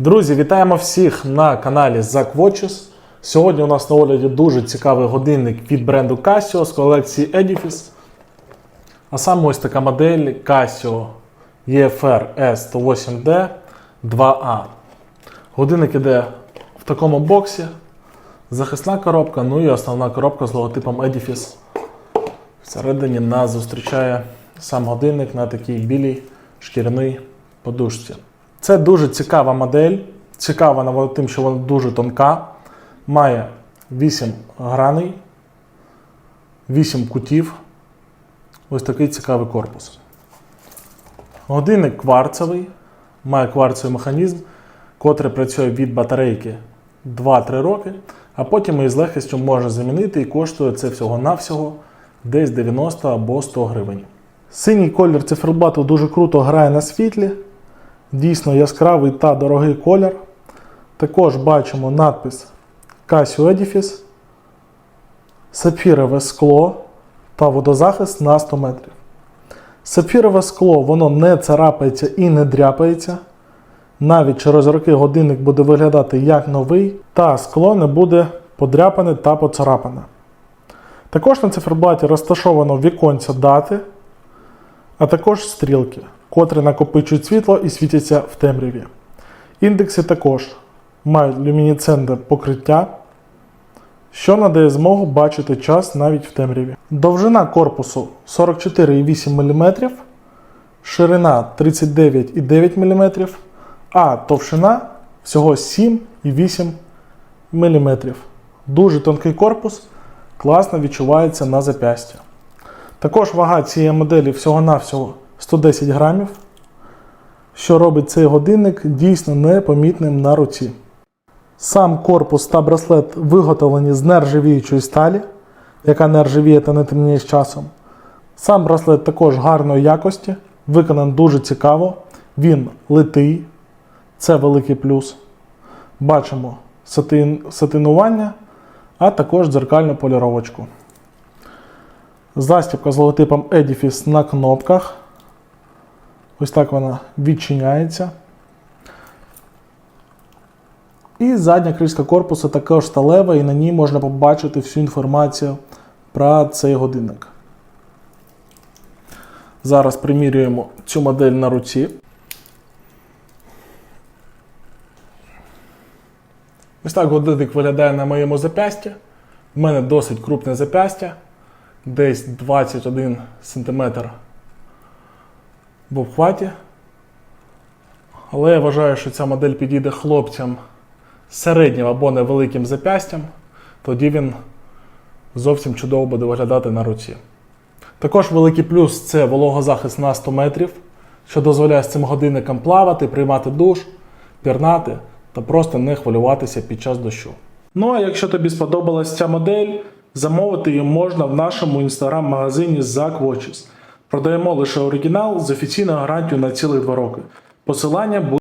Друзі, вітаємо всіх на каналі Zack Watches. Сьогодні у нас на огляді дуже цікавий годинник від бренду Casio з колекції Edifice. А саме ось така модель Casio EFR S108D 2A. Годинник іде в такому боксі, захисна коробка, ну і основна коробка з логотипом Edifice. Всередині нас зустрічає сам годинник на такій білій шкіряній подушці. Це дуже цікава модель. Цікава вона тим, що вона дуже тонка. Має 8 граней, 8 кутів. Ось такий цікавий корпус. Годинник кварцевий, має кварцевий механізм, котрий працює від батарейки 2-3 роки, а потім її з легкістю можна замінити і коштує це всього-навсього десь 90 або 100 гривень. Синій колір циферблату дуже круто грає на світлі. Дійсно яскравий та дорогий колір. Також бачимо надпис Casio Edifice, сапфірове скло та водозахист на 100 метрів. Сапфірове скло воно не царапається і не дряпається. Навіть через роки годинник буде виглядати як новий, та скло не буде подряпане та поцарапане. Також на циферблаті розташовано віконця дати, а також стрілки, котрі накопичують світло і світяться в темряві. Індекси також мають люмінесцентне покриття, що надає змогу бачити час навіть в темряві. Довжина корпусу 44,8 мм, ширина 39,9 мм, а товщина всього 7,8 мм. Дуже тонкий корпус, класно відчувається на запястя. Також вага цієї моделі всього-навсього 110 грамів, що робить цей годинник дійсно непомітним на руці. Сам корпус та браслет виготовлені з нержавіючої сталі, яка не ржавіє та не темніє з часом. Сам браслет також гарної якості, виконаний дуже цікаво. Він литий, це великий плюс. Бачимо сатин, сатинування, а також дзеркальну поліровочку. Застібка з логотипом Edifice на кнопках. Ось так вона відчиняється. І задня кришка корпусу також сталева, і на ній можна побачити всю інформацію про цей годинник. Зараз примірюємо цю модель на руці. Ось так годинник виглядає на моєму запясті. У мене досить крупне запястя, десь 21 см в обхваті. Але я вважаю, що ця модель підійде хлопцям середнім або невеликим запястям, тоді він зовсім чудово буде виглядати на руці. Також великий плюс це вологозахист на 100 метрів, що дозволяє з цим годинником плавати, приймати душ, пірнати та просто не хвилюватися під час дощу. Ну а якщо тобі сподобалась ця модель, замовити її можна в нашому інстаграм-магазині Zack Watches. Продаємо лише оригінал з офіційною гарантією на цілих два роки. Посилання буде